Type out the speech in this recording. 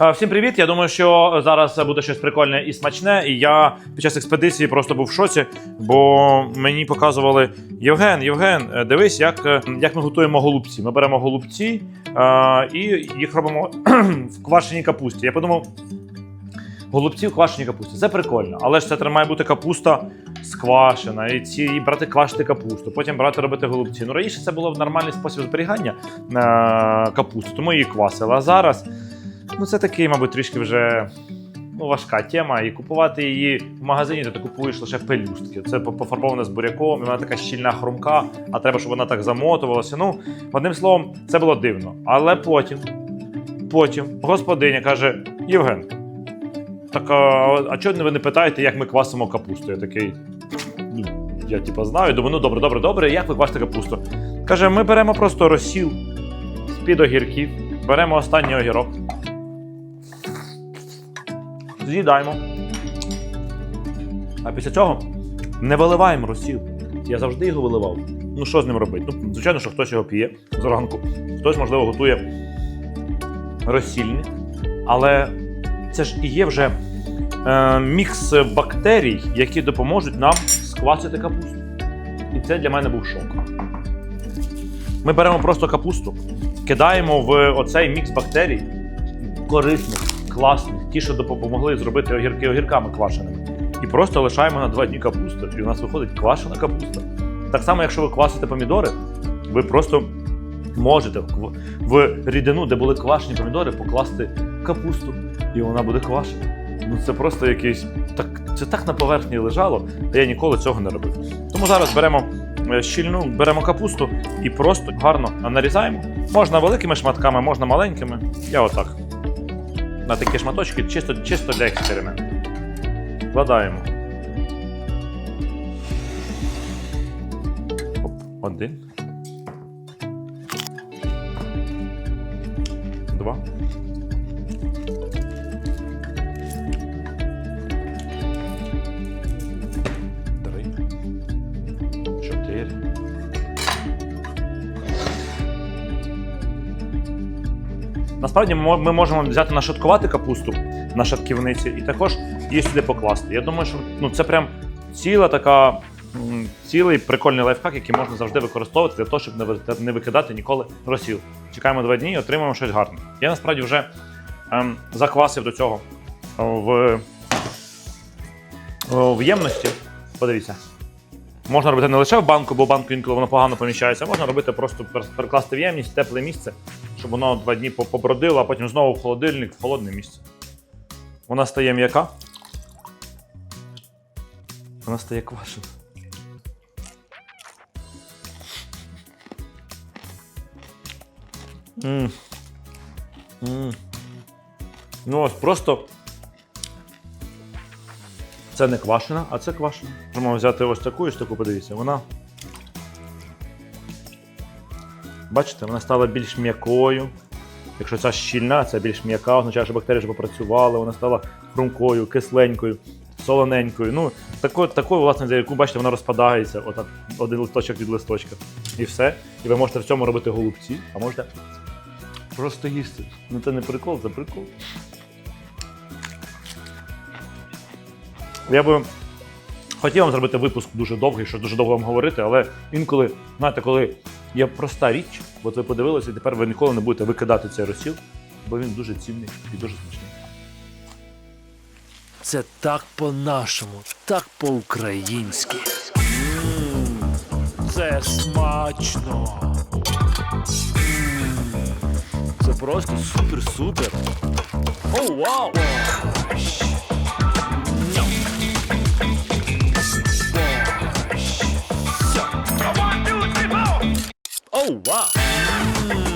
Е, Всім привіт! Я думаю, що зараз буде щось прикольне і смачне. І я під час експедиції просто був в шоці, бо мені показували Євген, Євген, е, дивись, як, е, як ми готуємо голубці. Ми беремо голубці е, і їх робимо в квашеній капусті. Я подумав, голубці в квашеній капусті. Це прикольно, але ж це має бути капуста сквашена, і ці і брати квашити капусту, потім брати робити голубці. Ну раніше це було в нормальний спосіб зберігання капусти, тому її квасили. А зараз. Ну, це такий, мабуть, трішки вже ну, важка тема. І купувати її в магазині, то ти купуєш лише пелюстки. Це по- пофарбоване з буряком, і вона така щільна хрумка, а треба, щоб вона так замотувалася. Ну, одним словом, це було дивно. Але потім, потім господиня каже: Євген, так а, а чого ви не питаєте, як ми квасимо капусту? Я такий. Ну, я типа знаю, думаю, ну добре, добре, добре, як ви квасите капусту? Каже, ми беремо просто розсіл з-під огірків, беремо останній огірок, з'їдаємо. А після цього не виливаємо розсіл. Я завжди його виливав. Ну, що з ним робити? Ну, звичайно, що хтось його п'є зранку, хтось, можливо, готує розсільник. Але це ж і є вже е, мікс бактерій, які допоможуть нам сквасити капусту. І це для мене був шок. Ми беремо просто капусту, кидаємо в оцей мікс бактерій, корисних, класних, ті, що допомогли зробити огірки огірками квашеними. І просто лишаємо на два дні капусту, і у нас виходить квашена капуста. Так само, якщо ви квасите помідори, ви просто можете в, в рідину, де були квашені помідори, покласти капусту, і вона буде квашена. Ну це просто якийсь так. Це так на поверхні лежало, а я ніколи цього не робив. Тому зараз беремо е, щільну, беремо капусту і просто гарно нарізаємо. Можна великими шматками, можна маленькими. Я отак. На такі шматочки, чисто, чисто для експерименту. Вкладаємо. Оп, один. Два. Три. Чотири. Насправді ми можемо взяти нашаткувати капусту на шатківниці і також її сюди покласти. Я думаю, що ну, це прям ціла така, цілий прикольний лайфхак, який можна завжди використовувати для того, щоб не викидати ніколи розсіл. Чекаємо два дні і отримаємо щось гарне. Я насправді вже ем, заквасив до цього в, в ємності. Подивіться. Можна робити не лише в банку, бо в банку інколи воно погано поміщається, можна робити просто перекласти в ємність, тепле місце, щоб воно два дні по- побродило, а потім знову в холодильник, в холодне місце. Вона стає м'яка. Вона стає квашена. М. М. Ну ось просто. Це не квашена, а це квашена. Можемо взяти ось таку і ось таку, подивіться. Вона. Бачите, вона стала більш м'якою. Якщо ця щільна, це більш м'яка, означає, що бактерії вже попрацювали, вона стала хрумкою, кисленькою, солоненькою. Ну, такою, такою, власне, за яку бачите, вона розпадається, отак, один листочок від листочка. І все. І ви можете в цьому робити голубці, а можете просто їсти. Ну це не прикол, це прикол. Я би хотів вам зробити випуск дуже довгий, що дуже довго вам говорити, але інколи, знаєте, коли є проста річ, от ви подивилися, і тепер ви ніколи не будете викидати цей розсіл, бо він дуже цінний і дуже смачний. Це так по-нашому, так по-українськи. Це смачно. Це просто супер-супер. О, вау! Борщ. Сьо. О, вау! М,